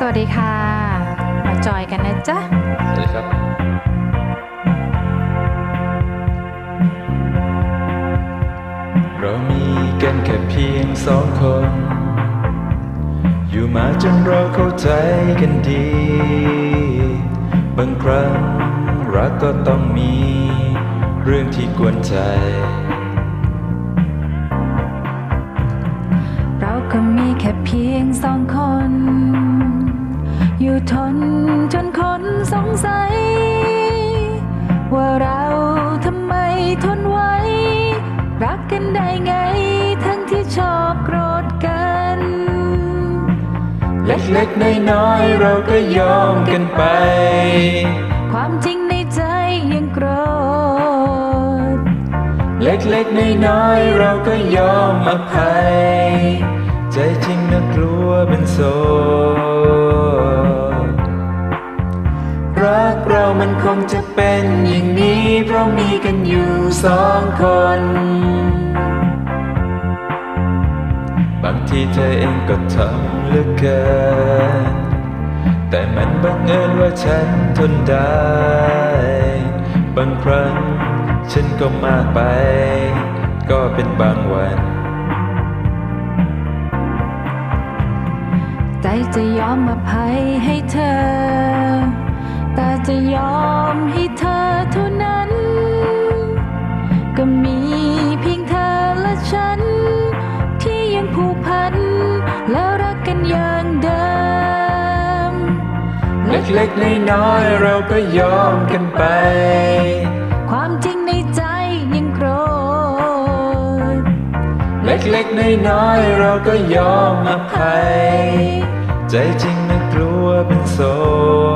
สวัสดีค่ะ มาจอยกันนะจ๊ะ สวัสดีครับ เรามีกันแค่เพียงสองคน อยู่มาจนเราเข้าใจกันดี บางครั้งรักก็ต้องมีเรื่องที่กวนใจ เราก็มีแค่เพียงสองคน อยู่ทนจนคนสงสัย ว่าเราทำไมทนไว้ รักกันได้ไง ทั้งที่ชอบโกรธกัน เล็กๆน้อยๆเราก็ยอมกันไป ความจริงในใจยังโกรธ เล็กๆน้อยๆเราก็ยอมอภัย ใจจริงนะกลัวเป็นโส จะเป็นอย่างนี้ เพราะมีกันอยู่สองคน บางทีเธอเองก็ทำเหลือเกิน แต่มันบังเอิญว่าฉันทนได้ บางครั้งฉันก็มากไป ก็เป็นบางวันใจจะยอมอภัยให้เธอ แต่จะยอมให้เธอเท่านั้น ก็มีเพียงเธอและฉัน ที่ยังผูกพัน แล้วรักกันอย่างเดิม เล็กๆน้อยๆเราก็ยอมกันไป ความจริงในใจยังโกรธ เล็กๆน้อยๆเราก็ยอมอภัย ใจจริงนะกลัวเป็นโสด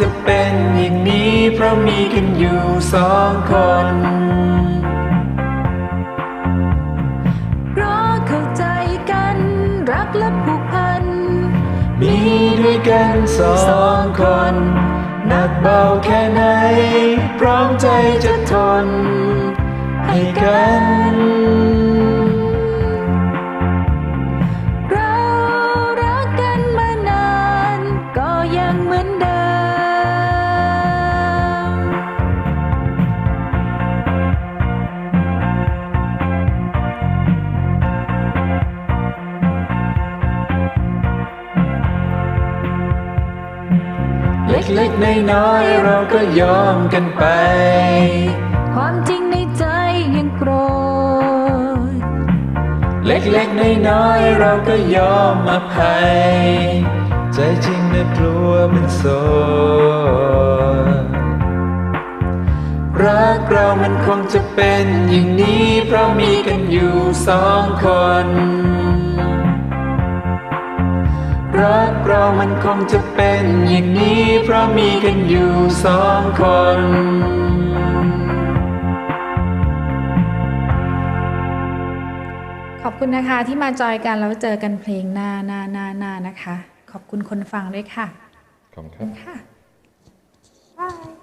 จะเป็นอย่างนี้ เพราะมีกันอยู่สองคน เพราะเข้าใจกันรักและผูกพัน มีด้วยกันสองคน หนักเบาแค่ไหน พร้อมใจจะทน ให้กัน เล็กๆน้อยๆเราก็ยอมกันไป ความจริงในใจยังโกรธ เล็กๆน้อยๆเราก็ยอมอภัย ใจจริงนะกลัวเป็นโสดรักเรามันคงจะเป็นอย่างนี้เพราะมีกันอยู่สองคน รักเรามันคงจะเป็นอย่างนี้ เพราะมีกันอยู่สองคนขอบคุณนะคะที่มาจอยกันแล้วเจอกันเพลงหน้าหน้าหน้าหน้านะคะ ขอบคุณคนฟังด้วยค่ะ ขอบคุณครับค่ะบาย